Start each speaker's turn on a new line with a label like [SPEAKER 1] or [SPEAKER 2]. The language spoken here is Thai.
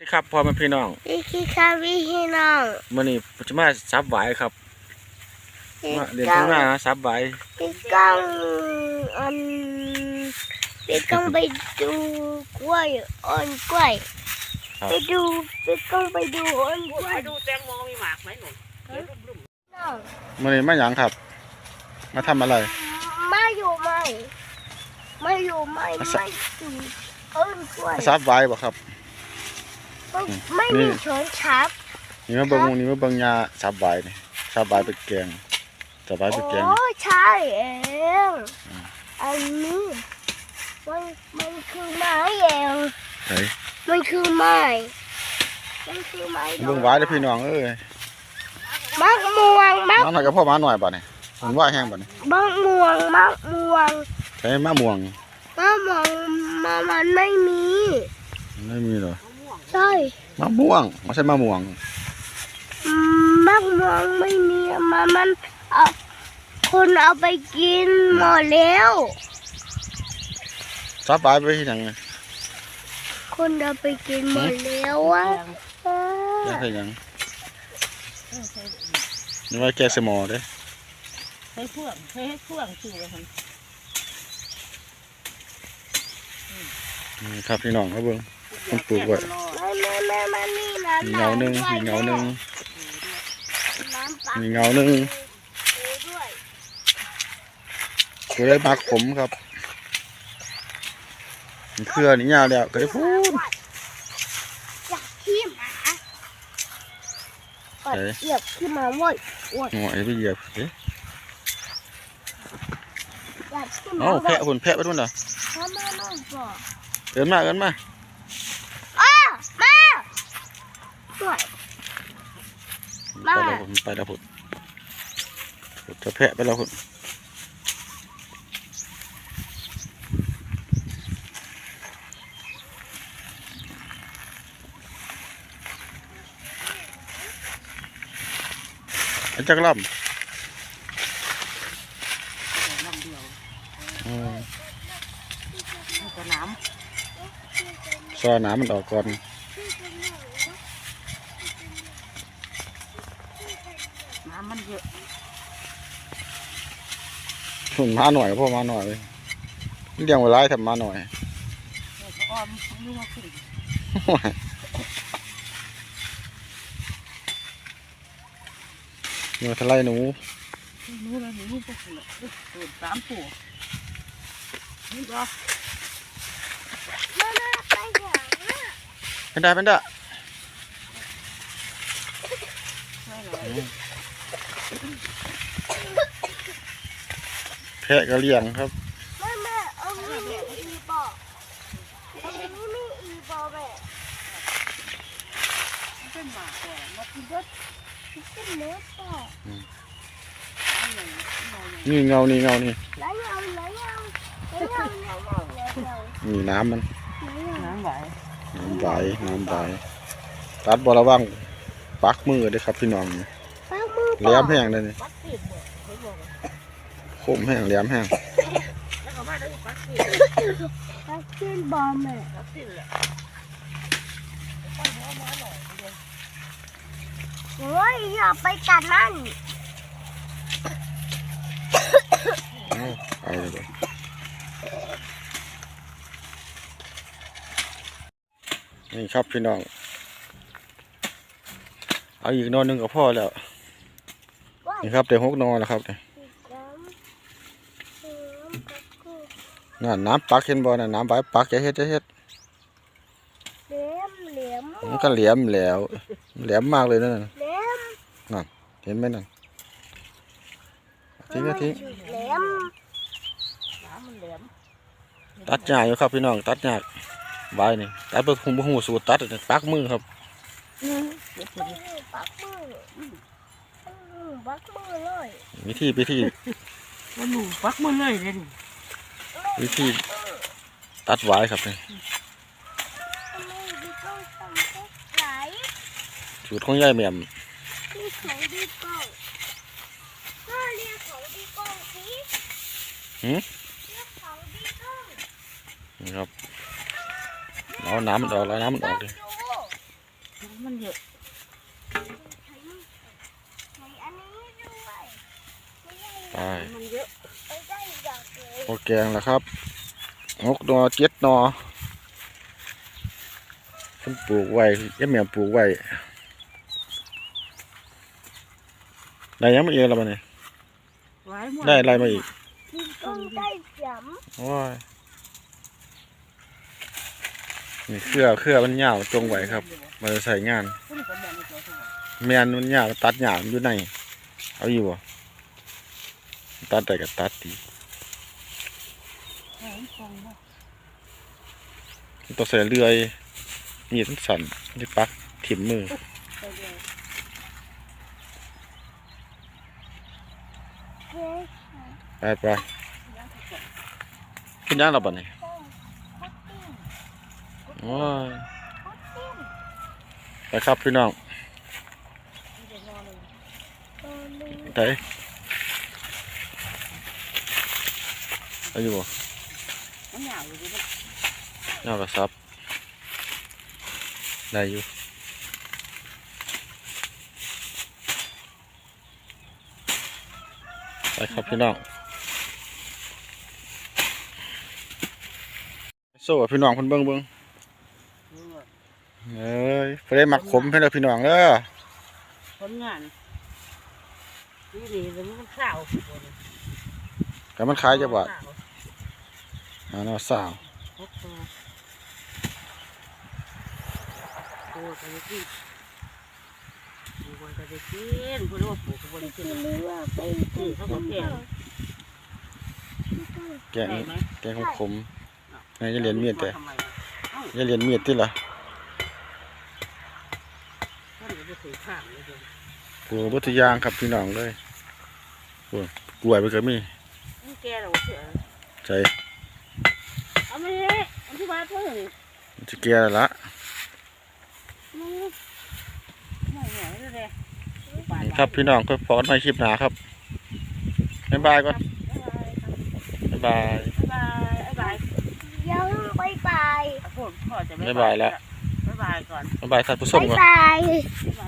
[SPEAKER 1] นี่ครับพ่อแม่พี่น้อง
[SPEAKER 2] พี่คิดค่ะพี่พี่น้อง
[SPEAKER 1] มื่อนี้ผมจะมาซับไหวายครับ
[SPEAKER 2] พี่
[SPEAKER 1] มาเรียน
[SPEAKER 2] ก้อ
[SPEAKER 1] ข้างงหน้านะซับไหวาย
[SPEAKER 2] พี่ก้องอันพี่ก้องไปดูกล้วยอ่อนกล้วยไปดูพี่ก้องไปดูอ่อนกล้วย
[SPEAKER 3] ไปดูแตงโมมีหมากไหมหนูเดี๋ยวรุ่ม
[SPEAKER 2] น้อง
[SPEAKER 1] มื่อนี้มาหยังครับ มาทำอะไร
[SPEAKER 2] มาอยู่ไหมมาอยู่ไหม
[SPEAKER 1] มา
[SPEAKER 2] ไม่
[SPEAKER 1] สัก
[SPEAKER 2] ดูอ่อนกล้วย
[SPEAKER 1] มาซับไหวายบ่ครับ
[SPEAKER 2] ไม่ไม่
[SPEAKER 1] นี่
[SPEAKER 2] มีชนชับ
[SPEAKER 1] นี่มาเบิ่งนี่มาเบิ่งยาซับไหวายนี่ซับไหวายไปแกงซับไหวายไปแกง
[SPEAKER 2] โอ้ใช่เองอันนี้มันมันคือไม้เอง
[SPEAKER 1] เฮ้ย
[SPEAKER 2] มันคือไม้มันคือไม้ดอก
[SPEAKER 1] เบิ่งไหวายเด้อพี่น้องเอ้ย
[SPEAKER 2] มักม่วงมัก
[SPEAKER 1] น้องหน่อยกับพ่อมาหน่อยบ่นี่มันว่าแห้งบ่นี่
[SPEAKER 2] มักม่วงมักม่วง
[SPEAKER 1] ใช้มะม่วง
[SPEAKER 2] มะม่วงมามันไม่มี
[SPEAKER 1] ไม่มีเหรอ
[SPEAKER 2] ใช่
[SPEAKER 1] มะม่วงไม่ใช่มะม่วง
[SPEAKER 2] อืมมักม่วงไม่มีมามันเอาคนเอาไปกินหมดแล้ว
[SPEAKER 1] ซับไหวายไปที่หยังไง
[SPEAKER 2] คนเอาไปกินหมดแล้วอะ
[SPEAKER 1] แกงใส่หยังนี่ว่าแกงใส่หม้อเด้อ
[SPEAKER 3] ๆให้พ่วงให้ให้พ่วงสิเลยค่ะ
[SPEAKER 1] นี่ครับพี่น้องครับเบิ่งมันปลูกไว้ เงาหนึ่งมีเงาหนึ่ง
[SPEAKER 2] น้ำปลา
[SPEAKER 1] มีเงาหนึ่ง
[SPEAKER 2] ด้วย
[SPEAKER 1] ก็ได้มาขมครับมีเครือนี่ยาวแล้วก็ได้พูด
[SPEAKER 2] อยากขี้หมาอด
[SPEAKER 1] ไหน
[SPEAKER 2] เหยียบขึ้นมาเว้ย
[SPEAKER 1] หน่อยไปเหยียบเอ๊ะ
[SPEAKER 2] อยากขึ้นมา
[SPEAKER 1] เอ้า
[SPEAKER 2] เว้
[SPEAKER 1] แพะ
[SPEAKER 2] ย
[SPEAKER 1] คนแพะไปนู่นน่ะ
[SPEAKER 2] พ่อแม่น้องบอก
[SPEAKER 1] เดินมาเดินมา
[SPEAKER 2] อ้ามาด้วย
[SPEAKER 1] ไป
[SPEAKER 2] มา
[SPEAKER 1] แล้วผมไปแล้วผมจะแพะไปแล้วผมอันจักรล
[SPEAKER 3] ลำเดียวำ
[SPEAKER 1] อืม
[SPEAKER 3] สนาม
[SPEAKER 1] ซอน้ำมันออกก่อน
[SPEAKER 3] น้ำมันเยอะ
[SPEAKER 1] ถุน มาหน่อยพ่อมาหน่อยเลี้ยงไว้ร้ายทำมาหน่อย
[SPEAKER 3] ยวจะอ้อมนี่มาขึ้น
[SPEAKER 1] เนื้อทะเลหนู
[SPEAKER 3] นู้นแล้วหนูก็ขึ้นเลยเปิดสามตัวนี่ก็
[SPEAKER 2] มามาไปะ
[SPEAKER 1] เป็นได้เป็นได้
[SPEAKER 3] ไม่หลาย
[SPEAKER 1] แพะก็เลี้ยงครับ
[SPEAKER 2] แม่แม่เอามีมีอีบอกเอามีมีอีบอกแม่
[SPEAKER 3] เป็นหมากก่อนมาขึ้นรถ
[SPEAKER 2] ขึ้นเนื้อต่อ
[SPEAKER 1] นี่เงานี่เงานี่
[SPEAKER 2] ไหลเอาไหลเอาไหลเอาไหลเอาไหลเอา
[SPEAKER 1] นี่น้ำมัน
[SPEAKER 2] ไหลเอา
[SPEAKER 3] น้ำไหล
[SPEAKER 1] น้ำไหลน้ำไหลตัดบอระวังปักมือเด้วยครับพี่น้อง
[SPEAKER 2] ปากมือ
[SPEAKER 1] แหลมแห้งเลยนี่ คมแห้งแหลมแห้ง
[SPEAKER 3] แล้วก็มาได้ปักติด
[SPEAKER 2] ปากขึ้นบอมแม่
[SPEAKER 3] ปักติดแหละ
[SPEAKER 2] โอ้ยอย่าไปกัดมัน
[SPEAKER 1] เอาเอาเลยนี่ครับพี่น้อง เอาอีกนอนหนึ่งกับพ่อแล้ว นี่ครับเดี๋ยวหกนอนแล้วครับเนี่ย น่ะน้ำปักเห็นบ่น่ะน้ำใบปักจะเฮ็ดจะเฮ็ด
[SPEAKER 2] เหลี่ยมเหลี่ยม
[SPEAKER 1] มันก็แหลมแหล้วแหลมมากเลยนั่นน่ะ
[SPEAKER 2] เหลี่ยม
[SPEAKER 1] เห็นไหมนั่นทิ้งก็ทิ้ง
[SPEAKER 2] เหลี่ยม
[SPEAKER 3] น้ำมันแหลม
[SPEAKER 1] ตัดหญ้าอยู่ครับพี่น้องตัดหญ้าใบนี่ตัดไปคุมบ่หูสูตรตัดนี่ปักมือครับ
[SPEAKER 3] เดี๋ยว
[SPEAKER 2] ปักมือปักมืออืมปักมือเลย
[SPEAKER 1] วิธีวิธี
[SPEAKER 3] มันหนูปักมันเลยเลยนี่
[SPEAKER 1] วิธีตัดไว้ครับนี่สูตรของยาย
[SPEAKER 2] เมียม
[SPEAKER 1] หืมครับเอาน้ำมันออกแล้วน้ำมันออกดิ
[SPEAKER 3] มันเยอะ
[SPEAKER 2] ไป
[SPEAKER 3] มันเยอะ
[SPEAKER 2] ดู
[SPEAKER 1] แกงแล้วครับหกหนอเจ็ดหนอเพิ่นปลูกไว้ยายแม่ปลูกไว้ได้ยังมาเองแล้วบัดนี้
[SPEAKER 3] หลายหม
[SPEAKER 1] ได้อะไรมาอีก
[SPEAKER 2] พี่ก้องได้จ
[SPEAKER 1] โอ้ยนี่เครือเครือมันยาวจงไว้ครับมันจะใส่งาน
[SPEAKER 3] คนก็บอกในตัวสมอง
[SPEAKER 1] แมนมันยาวตัดหยามนอยู่ในเอาอยู่บ่ตัดได้ก็ตัดดี
[SPEAKER 3] แข็งฟองบ่
[SPEAKER 1] ต้องใส่เลื่อยมีดมันสั่นนี่ปักถิ่มมือ
[SPEAKER 3] ไป
[SPEAKER 1] ไปไปขึ้นย่างเราบ่นี่
[SPEAKER 2] พุดดิ้ง
[SPEAKER 1] โอ้ยไปครับพี่น้อง
[SPEAKER 3] นี่เดี๋ยวนอนเลย
[SPEAKER 2] ตัวนี้
[SPEAKER 1] ไปเอาอยู่บ่
[SPEAKER 3] นหนาวอยู่ดิมัน
[SPEAKER 1] ยาวกระซับได้อยู่ไปครับพี่น้องโซ่พี่น้องเพิ่นเบิ่งเบิ่ง
[SPEAKER 3] รู้ว่า
[SPEAKER 1] เอ้ยเพิ่นได้มักขมให้เราพี่น้องเด้อ
[SPEAKER 3] ผลงานนี่ดีแล้วมันข้าว
[SPEAKER 1] ก็มันขายจักบาทอ่าเนาะสาว
[SPEAKER 3] หกตัว โอ้จะได้กินปลูกจะได้กินเพราะว่าปลูกก็บ่ได้กิ
[SPEAKER 2] ที่
[SPEAKER 3] น
[SPEAKER 2] เลือกไป
[SPEAKER 3] อือเขาก็แก่
[SPEAKER 1] แกง
[SPEAKER 3] ได้ไหม
[SPEAKER 1] แกงขมๆนายจะเรียนมีดแต่
[SPEAKER 3] ทำไมเอ้า
[SPEAKER 1] อย่าเรียนมีดติล่ะ
[SPEAKER 3] ท่านก็จะถือข้างเลยเดี๋ยว
[SPEAKER 1] กูบ่ทุกอย่างครับพี่น้องเลยโอ้ยกล้วยไปก็มี
[SPEAKER 3] มันแก่แล้วเสือ
[SPEAKER 1] ใจ
[SPEAKER 3] เอาไม่ได้อันที่บ้านเพิ่ง
[SPEAKER 1] มันสิแก่แล้วละ
[SPEAKER 3] มั นไม่เหนื่อยเลย
[SPEAKER 1] นี่ครับพี่น้องก็พอกันใหม่คลิปหน้าครับบ๊ายบายก่อนบ๊ายบาย
[SPEAKER 3] บ๊ายบายบ๊ายบาย
[SPEAKER 2] ยังบายบาย
[SPEAKER 3] พ่อพ่อจะ
[SPEAKER 1] บ๊ายบายแล้ว
[SPEAKER 3] บ๊ายบายก่อน
[SPEAKER 1] บ๊ายบายท่านผู้ชม
[SPEAKER 2] บาย
[SPEAKER 1] ก่อน
[SPEAKER 2] บาย
[SPEAKER 3] บ๊ายบาย